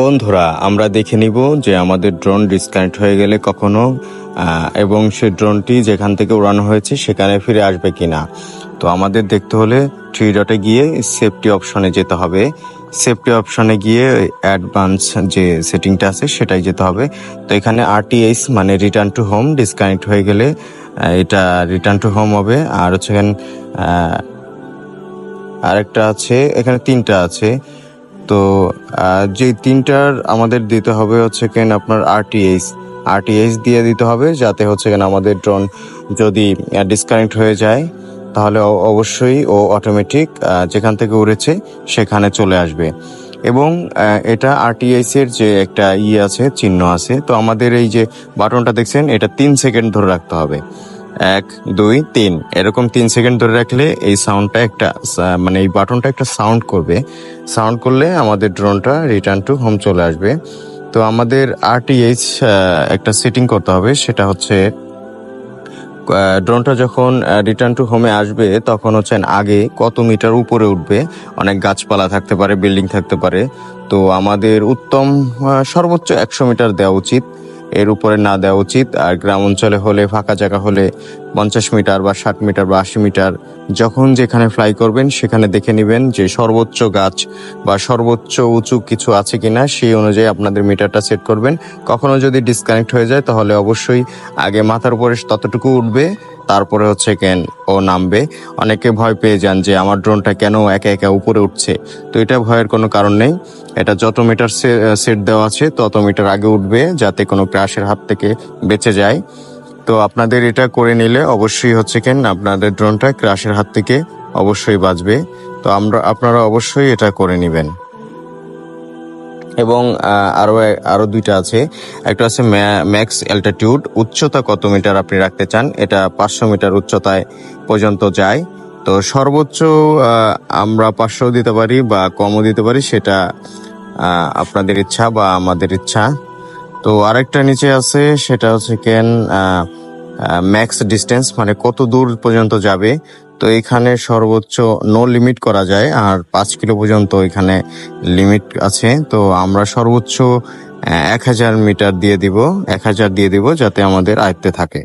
বন্ধুরা, আমরা দেখে নিব যে আমাদের ড্রোন ডিসকানেক্ট হয়ে গেলে কখনো এবং সে ড্রোনটি যেখান থেকে উড়ানো হয়েছে সেখানে ফিরে আসবে কিনা। তো আমাদের দেখতে হলে থ্রি ডটে গিয়ে সেফটি অপশনে যেতে হবে। সেফটি অপশনে গিয়ে অ্যাডভান্স যে সেটিংটা আছে সেটাই যেতে হবে। তো এখানে আরটিএস মানে রিটার্ন টু হোম ডিসকানেক্ট হয়ে গেলে এটা রিটার্ন টু হোম হবে। আর হচ্ছে এখানে আরেকটা আছে, এখানে তিনটা আছে। তো যে তিনটার আমাদের দিতে হবে হচ্ছে কেন আপনার আরটিএস আরটিএস দিয়ে দিতে হবে যাতে হচ্ছে কেন আমাদের ড্রোন যদি ডিসকানেক্ট হয়ে যায়, তাহলে অবশ্যই ও অটোমেটিক যেখান থেকে উড়েছে সেখানে চলে আসবে। এবং এটা আরটিএস এর যে একটা ই আছে, চিহ্ন আছে, তো আমাদের এই যে বাটনটা দেখছেন, এটা তিন সেকেন্ড ধরে রাখতে হবে। এক, দুই, তিন। এরকম তিন সেকেন্ড ধরে রাখলে এই সাউন্ডটা একটা মানে এই বাটনটা একটা সাউন্ড করবে। সাউন্ড করলে আমাদের ড্রোনটা রিটার্ন টু হোম চলে আসবে। তো আমাদের আরটিএইচ একটা সেটিং করতে হবে। সেটা হচ্ছে ড্রোনটা যখন রিটার্ন টু হোমে আসবে, তখন হচ্ছেন আগে কত মিটার উপরে উঠবে। অনেক গাছপালা থাকতে পারে বিল্ডিং থাকতে পারে। তো আমাদের উত্তম সর্বোচ্চ একশো মিটার দেওয়া উচিত। এর উপরে না দেওয়া উচিত। আর গ্রাম অঞ্চলে হলে, ফাঁকা জায়গা হলে পঞ্চাশ মিটার বা ষাট মিটার বা আশি মিটার যখন যেখানে ফ্লাই করবেন, সেখানে দেখে নেবেন যে সর্বোচ্চ গাছ বা সর্বোচ্চ উঁচু কিছু আছে কি না সেই অনুযায়ী আপনাদের মিটারটা সেট করবেন। কখনো যদি ডিসকানেক্ট হয়ে যায়, তাহলে অবশ্যই আগে মাথার উপরে ততটুকু উঠবে। তারপরে হচ্ছে কেন ও নামবে। অনেকে ভয় পেয়ে যান যে আমার ড্রোনটা কেন একা একা উপরে উঠছে। তো এটা ভয়ের কোনো কারণ নেই। এটা যত মিটার সেট দেওয়া আছে, তত মিটার আগে উঠবে যাতে কোনো ক্রাশের হাত থেকে বেঁচে যায়। তো আপনাদের এটা করে নিলে অবশ্যই হচ্ছে কেন আপনাদের ড্রোনটা ক্রাশের হাত থেকে অবশ্যই বাঁচবে। তো আমরা, আপনারা অবশ্যই এটা করে নেবেন। এবং আহ, আরও এক- আরও দুইটা আছে। একটা আছে ম্যাক্স অ্যালটিটিউড উচ্চতা কত মিটার আপনি রাখতে চান? এটা পাঁচশো মিটার উচ্চতায় পর্যন্ত যায়। তো সর্বোচ্চ আমরা পাঁচশো দিতে পারি বা কমও দিতে পারি সেটা আপনাদের ইচ্ছা বা আমাদের ইচ্ছা। তো আরেকটা নিচে আছে সেটা হচ্ছে কেন ম্যাক্স ডিস্টেন্স মানে কত দূর পর্যন্ত যাবে? তো এখানে সর্বোচ্চ নো লিমিট করা যায়, আর পাঁচ কিলো পর্যন্ত এখানে লিমিট আছে। তো আমরা সর্বোচ্চ এক হাজার মিটার দিয়ে দিব, এক হাজার দিয়ে দিব যাতে আমাদের আয়ত্তে থাকে।